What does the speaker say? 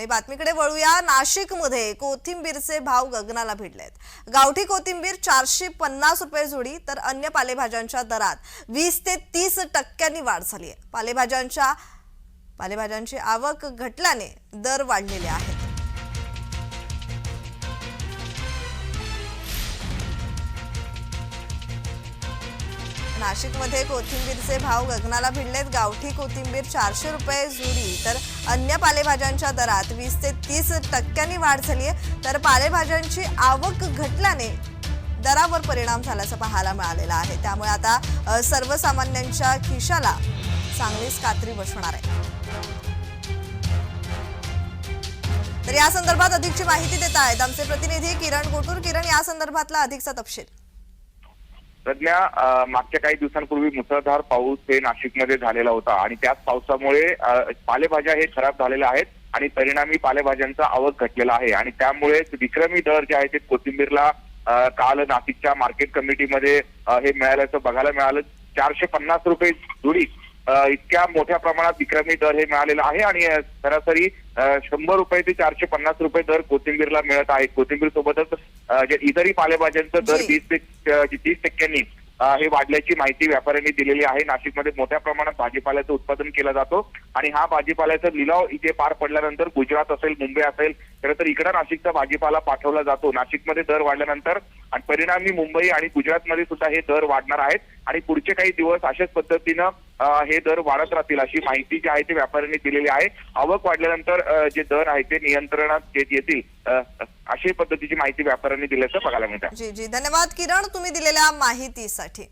आणि बातमीकडे वळूया. नाशिकमध्ये कोथिंबीरचे भाव गगनाला भिडलेत. गावठी कोथिंबीर चारशे पन्नास रुपये जोडी तर अन्य पालेभाज्यांच्या दरात वीस ते तीस टक्क्यांनी वाढ झाली आहे. पालेभाज्यांच्या पालेभाज्यांची आवक घटल्याने दर वाढलेले आहेत. नाशिकमध्ये कोथिंबीरचे भाव गगनाला भिडलेत. गावठी कोथिंबीर चारशे रुपये जुडी तर अन्य पालेभाज्यांच्या दरात वीस ते तीस टक्क्यांनी वाढ झाली आहे. तर पालेभाज्यांची आवक घटल्याने दरावर परिणाम झाल्याचं पाहायला मिळालेला आहे. त्यामुळे आता सर्वसामान्यांच्या खिशाला चांगलीच कात्री बसणार आहे. तर या संदर्भात अधिकची माहिती देत आहेत आमचे प्रतिनिधी किरण गोटूर. किरण या संदर्भातला अधिकचा तपशील. प्रज्ञा मागच्या काही दिवसांपूर्वी मुसळधार पाऊस हे नाशिकमध्ये झालेला होता आणि त्याच पावसामुळे पालेभाज्या हे खराब झालेल्या आहेत आणि परिणामी पालेभाज्यांचा आवक घटलेला आहे आणि त्यामुळे विक्रमी दर जे आहे ते कोथिंबीरला काल नाशिकच्या मार्केट कमिटीमध्ये हे मिळाल्याचं बघायला मिळालं. चारशे पन्नास रुपये जुडी इतक्या मोठ्या प्रमाणात विक्रमी दर हे मिळालेला आहे आणि सरासरी शंभर रुपये ते चारशे पन्नास रुपये दर कोथिंबीरला मिळत आहे. कोथिंबीर सोबतच जे इतरही पालेभाज्यांचं दर. वीस ते तीस टक्क्यांनी हे वाढल्याची माहिती व्यापाऱ्यांनी दिलेली आहे. नाशिकमध्ये मोठ्या प्रमाणात भाजीपाल्याचं उत्पादन केलं जातो आणि हा भाजीपाल्याचा लिलाव इथे पार पडल्यानंतर गुजरात असेल मुंबई असेल खरं तर इकडे नाशिकचा भाजीपाला पाठवला जातो. नाशिकमध्ये दर वाढल्यानंतर आणि परिणामी मुंबई आणि गुजरातमध्ये सुद्धा हे दर वाढणार आहेत आणि पुढचे काही दिवस अशाच पद्धतीनं हे दर वाढत राहतील अशी माहिती जी आहे ती व्यापाऱ्यांनी दिलेली आहे. आवक वाढल्यानंतर जे दर आहे ते नियंत्रणात येत येतील अशी पद्धतीची माहिती व्यापाऱ्यांनी दिल्याचं बघायला मिळतं जी जी. धन्यवाद किरण. तुम्ही दिलेल्या माहितीसाठी.